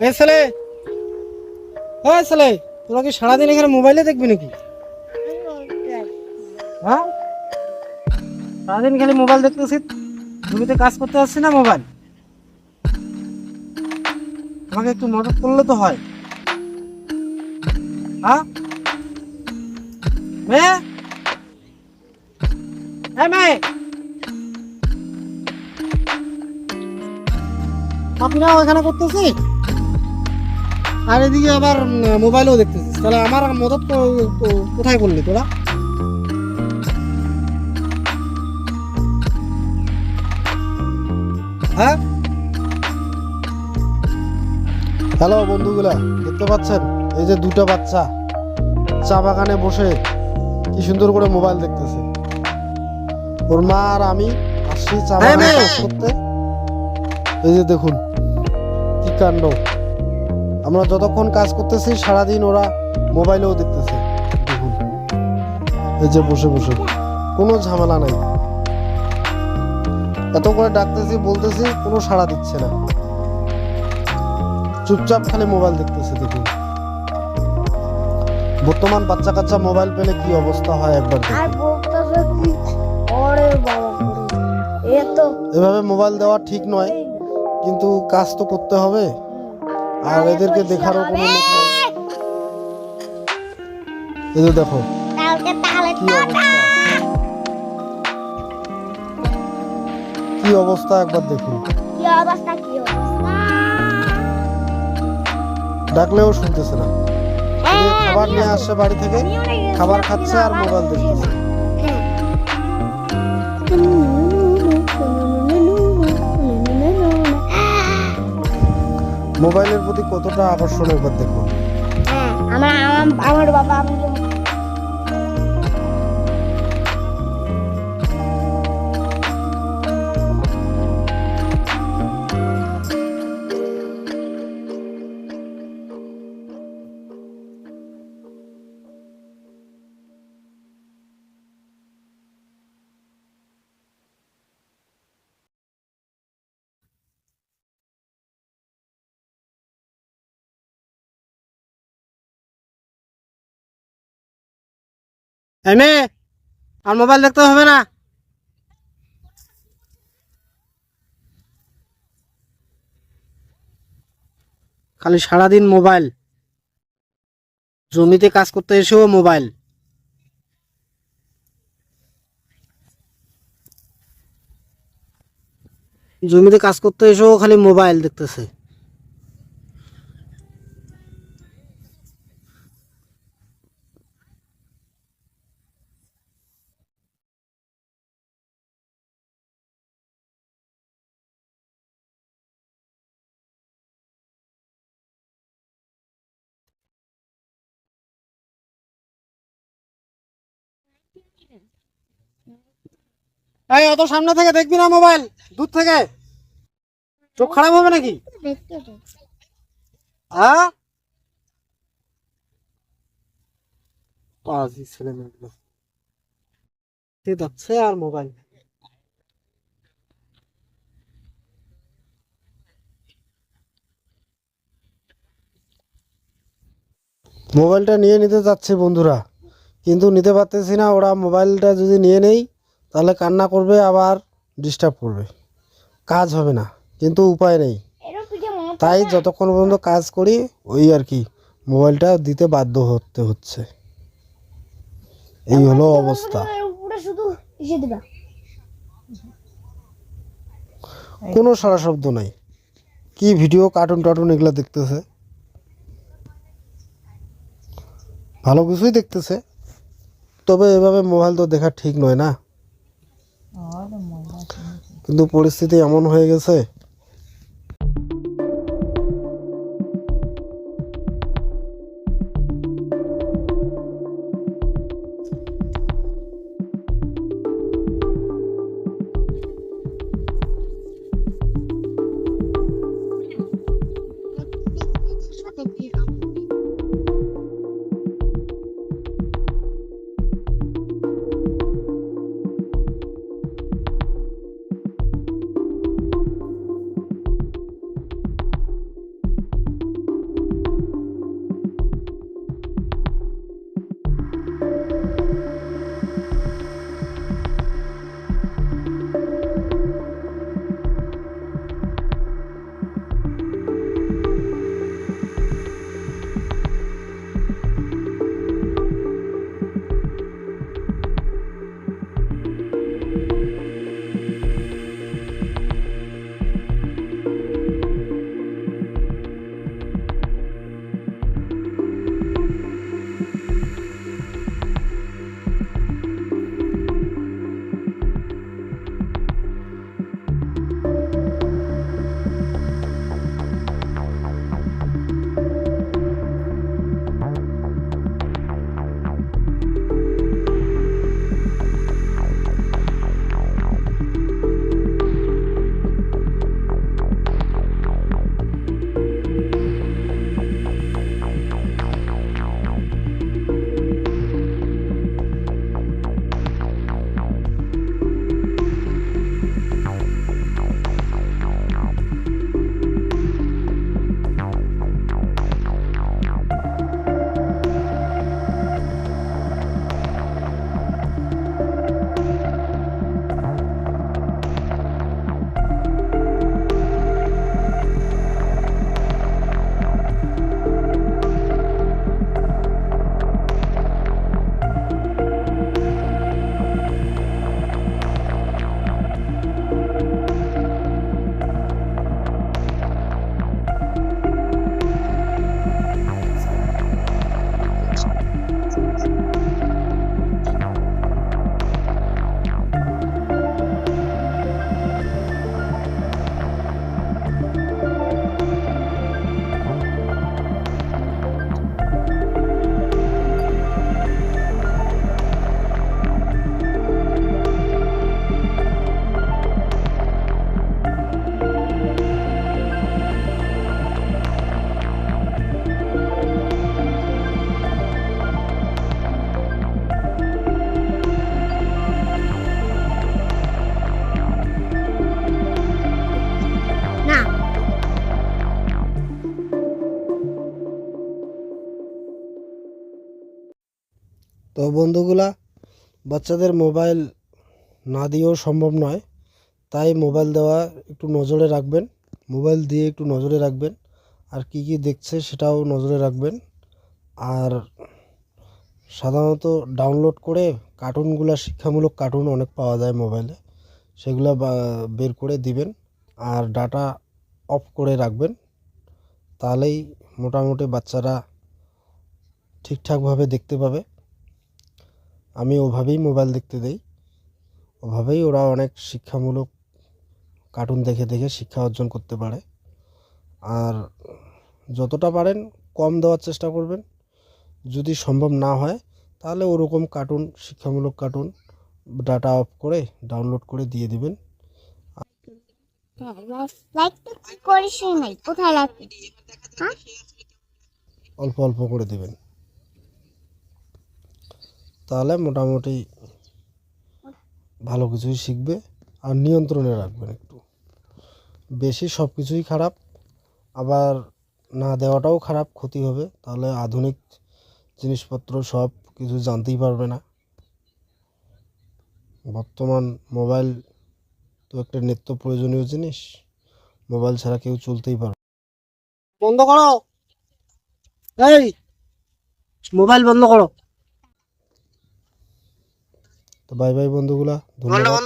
এ ছেলে। ও ছেলে, তোরা কি সারাদিন এখানে মোবাইলে দেখবি নাকি? হ্যাঁ? সারাদিন খালি মোবাইল দেখতেছি জমিতে কাজ করতে আসছি না মোবাইল আমাকে একটু মদত করলে তো হয়। হ্যাঁ? মেয়ে? হ্যাঁ মেয়ে! আপনারা ওখানে করতেছি আর এদিকে আবার মোবাইলেও দেখতেছিস। তাহলে আমার মদত কোথায় করলি তোরা? হ্যাঁ? হ্যালো বন্ধুগুলা দেখতে পাচ্ছেন? এই যে দুটো বাচ্চা চা বাগানে বসে কি সুন্দর করে মোবাইল দেখতেছে। ওর মা আর আমি আসছি চা বাগানে করতে। এই যে দেখুন কি কাণ্ড। আমরা যতক্ষণ কাজ করতেছি সারাদিন ওরা মোবাইলেও দেখতেছে। দেখুন। এই যে বসে বসে। কোনো ঝামেলা নাই। এত করে ডাকতেছি বলতেছি কোনো সাড়া দিচ্ছে না। চুপচাপ খালি মোবাইল দেখতেছে দেখুন। বর্তমান বাচ্চা কাচ্চা মোবাইল পেলে কি অবস্থা হয় একবার এভাবে মোবাইল দেওয়া ঠিক নয় কিন্তু কাজ তো করতে হবে। আর এদেরকে দেখারও কোনো লোক নাই। এই দেখো। কি অবস্থা? কি অবস্থা? একবার দেখুন। ডাকলেও শুনতেছে না। হ্যাঁ, খাবার নিয়ে আসছে বাড়ি থেকে। খাবার খাচ্ছে আর মোবাইল দেখতেছে। মোবাইলের প্রতি কতটা আকর্ষণের একবার দেখুন হ্যাঁ, আমার আমার- বাবা আমাকে মেয়ে, আর মোবাইল দেখতে হবে না। খালি সারাদিন মোবাইল জমিতে কাজ করতে এসেও মোবাইল জমিতে কাজ করতে এসেও খালি মোবাইল দেখতেছে। এই, অত সামনে থেকে দেখবি না মোবাইল? দূর থেকে? চোখ খারাপ হবে নাকি? হ্যাঁ? যাচ্ছে আর মোবাইল। মোবাইলটা নিয়ে নিতে যাচ্ছে বন্ধুরা। কিন্তু নিতে পারতেছি না, ওরা মোবাইলটা যদি নিয়ে নেই, তাহলে কান্না করবে, আবার ডিস্টার্ব করবে। কাজ হবে না, কিন্তু উপায় নেই। তাই যতক্ষণ পর্যন্ত কাজ করি, ওই আর কি, মোবাইলটা দিতে বাধ্য হতে হচ্ছে। এই হলো অবস্থা। কোনো সারা শব্দ নাই। কি ভিডিও কার্টুন টার্টুন এগুলো দেখতেছে? ভালো কিছুই দেখতেছে। তবে এভাবে মোবাইল তো দেখা ঠিক নয় না। কিন্তু পরিস্থিতি এমন হয়ে গেছে তো বন্ধুগুলা, বাচ্চাদের মোবাইল না দিয়েও সম্ভব নয়। তাই মোবাইল দেওয়া একটু নজরে রাখবেন। মোবাইল দিয়ে একটু নজরে রাখবেন। আর কি কি দেখছে সেটাও নজরে রাখবেন। আর সাধারণত ডাউনলোড করে কার্টুনগুলো, শিক্ষামূলক কার্টুন অনেক পাওয়া যায় মোবাইলে। সেগুলো বের করে দিবেন। আর ডাটা অফ করে রাখবেন। তাহলেই মোটামুটি বাচ্চারা ঠিকঠাকভাবে দেখতে পাবে। আমি ওভাবেই মোবাইল দেখতে দেই। ওভাবেই ওরা অনেক শিক্ষামূলক কার্টুন দেখে দেখে শিক্ষা অর্জন করতে পারে। আর যতটা পারেন কম দেওয়ার চেষ্টা করবেন। যদি সম্ভব না হয় তাহলে ওরকম কার্টুন শিক্ষামূলক কার্টুন ডাটা অফ করে ডাউনলোড করে দিয়ে দিবেন। হ্যাঁ? অল্প অল্প করে দেবেন। তাহলে মোটামুটি ভালো কিছুই শিখবে আর নিয়ন্ত্রণে রাখবেন একটু। বেশি সব কিছুই খারাপ, আবার না দেওয়াটাও খারাপ, ক্ষতি হবে। তাহলে আধুনিক জিনিসপত্র সব কিছু জানতেই পারবে না। বর্তমান মোবাইল তো একটা নিত্য প্রয়োজনীয় জিনিস। মোবাইল ছাড়া কেউ চলতেই পারবে। বন্ধ করো। এই, মোবাইল বন্ধ করো। তো বাই বাই বন্ধুগুলা ধন্যবাদ।